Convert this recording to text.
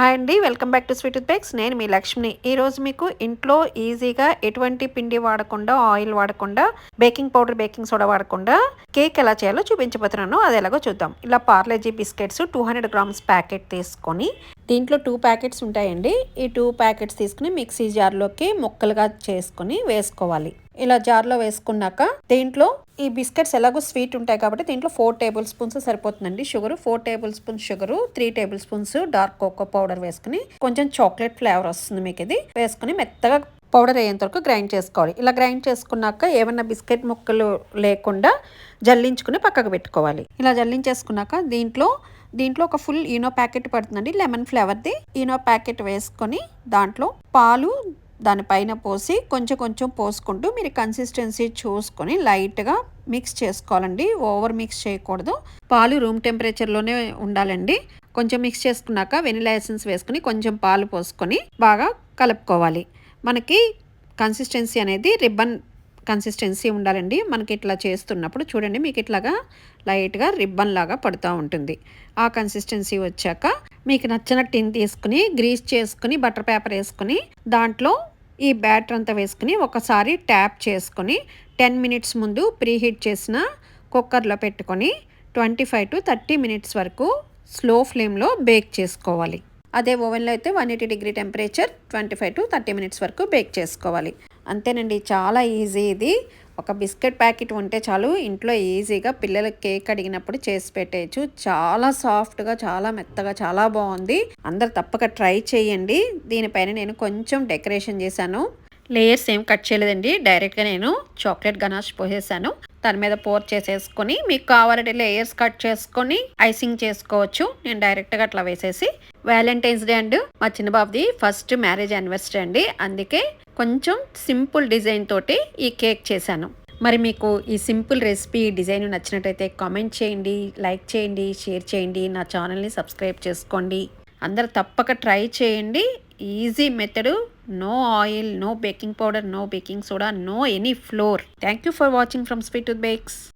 Hi అండి welcome back to sweet with bakes నేను మీ లక్ష్మిని. ఈరోజు మీకు ఇంట్లో ఈజీగా ఎటువంటి పిండి వాడకుండా ఆయిల్ వాడకుండా బేకింగ్ పౌడర్ బేకింగ్ సోడా వాడకుండా కేక్ ఎలా చేయాలో చూపించబోతున్నాను. అది ఎలాగో చూద్దాం. ఇలా Parle G biscuits two hundred grams packet తీసుకొని దీంట్లో టూ ప్యాకెట్స్ ఉంటాయండి. ఈ టూ ప్యాకెట్స్ తీసుకుని మిక్సీ జార్లోకి ముక్కలుగా చేసుకొని వేసుకోవాలి. ఇలా జార్లో వేసుకున్నాక దీంట్లో ఈ బిస్కెట్స్ ఎలాగో స్వీట్ ఉంటాయి కాబట్టి దీంట్లో ఫోర్ టేబుల్ స్పూన్స్ సరిపోతుందండి. Sugar four tablespoons sugar three tablespoons dark cocoa powder వేసుకుని కొంచెం చాక్లెట్ ఫ్లేవర్ వస్తుంది మీకు ఇది. వేసుకుని మెత్తగా పౌడర్ అయ్యేంత వరకు గ్రైండ్ చేసుకోవాలి. ఇలా గ్రైండ్ చేసుకున్నాక ఏమైనా బిస్కెట్ ముక్కలు లేకుండా జల్లించుకుని పక్కకు పెట్టుకోవాలి. ఇలా జల్లించేసుకున్నాక దీంట్లో దీంట్లో ఒక ఫుల్ ఈనో ప్యాకెట్ పడుతుందండి. లెమన్ ఫ్లేవర్ది ఈనో ప్యాకెట్ వేసుకొని దాంట్లో పాలు దానిపైన పోసి కొంచెం కొంచెం పోసుకుంటూ మీరు కన్సిస్టెన్సీ చూసుకొని లైట్గా మిక్స్ చేసుకోవాలండి. ఓవర్ మిక్స్ చేయకూడదు. పాలు రూమ్ టెంపరేచర్లోనే ఉండాలండి. కొంచెం మిక్స్ చేసుకున్నాక వెనిలా ఎసెన్స్ వేసుకుని కొంచెం పాలు పోసుకొని బాగా కలుపుకోవాలి. మనకి కన్సిస్టెన్సీ అనేది రిబ్బన్ కన్సిస్టెన్సీ ఉండాలండి. మనకి ఇట్లా చేస్తున్నప్పుడు చూడండి మీకు ఇట్లాగా లైట్గా రిబ్బన్ లాగా పడుతూ ఉంటుంది. ఆ కన్సిస్టెన్సీ వచ్చాక మీకు నచ్చిన టిన్ తీసుకుని గ్రీస్ చేసుకుని బటర్ పేపర్ వేసుకుని దాంట్లో ఈ బ్యాటర్ అంతా వేసుకుని ఒకసారి ట్యాప్ చేసుకొని టెన్ మినిట్స్ ముందు ప్రీహీట్ చేసిన కుక్కర్లో పెట్టుకొని twenty five to thirty minutes వరకు స్లో ఫ్లేమ్లో బేక్ చేసుకోవాలి. అదే ఓవెన్లో అయితే one eighty degree temperature twenty five to thirty minutes వరకు బేక్ చేసుకోవాలి. అంతేనండి చాలా ఈజీ ఇది. ఒక బిస్కెట్ ప్యాకెట్ ఉంటే చాలు ఇంట్లో ఈజీగా పిల్లలకి కేక్ అడిగినప్పుడు చేసి పెట్టేయచ్చు. చాలా సాఫ్ట్గా చాలా మెత్తగా చాలా బాగుంది. అందరు తప్పక ట్రై చేయండి. దీనిపైన నేను కొంచెం డెకరేషన్ చేశాను. లేయర్స్ ఏం కట్ చేయలేదండి. డైరెక్ట్గా నేను చాక్లెట్ గనాష్ పోసేసాను. దాని మీద పోర్ చేసేసుకొని మీకు కావాలంటే లేయర్స్ కట్ చేసుకొని ఐసింగ్ చేసుకోవచ్చు. నేను డైరెక్ట్గా అట్లా వేసేసి వ్యాలంటైన్స్ డే అండ్ మా చిన్నబాబుది ఫస్ట్ మ్యారేజ్ యానివర్సరీ అండి. అందుకే కొంచెం సింపుల్ డిజైన్ తోటి ఈ కేక్ చేశాను. మరి మీకు ఈ సింపుల్ రెసిపీ డిజైన్ నచ్చినట్టయితే కామెంట్ చేయండి లైక్ చేయండి షేర్ చేయండి నా ఛానల్ని సబ్స్క్రైబ్ చేసుకోండి. అందరు తప్పక ట్రై చేయండి. Easy method no oil, no baking powder, no baking soda, no any flour. Thank you for watching from Sweet to Bakes.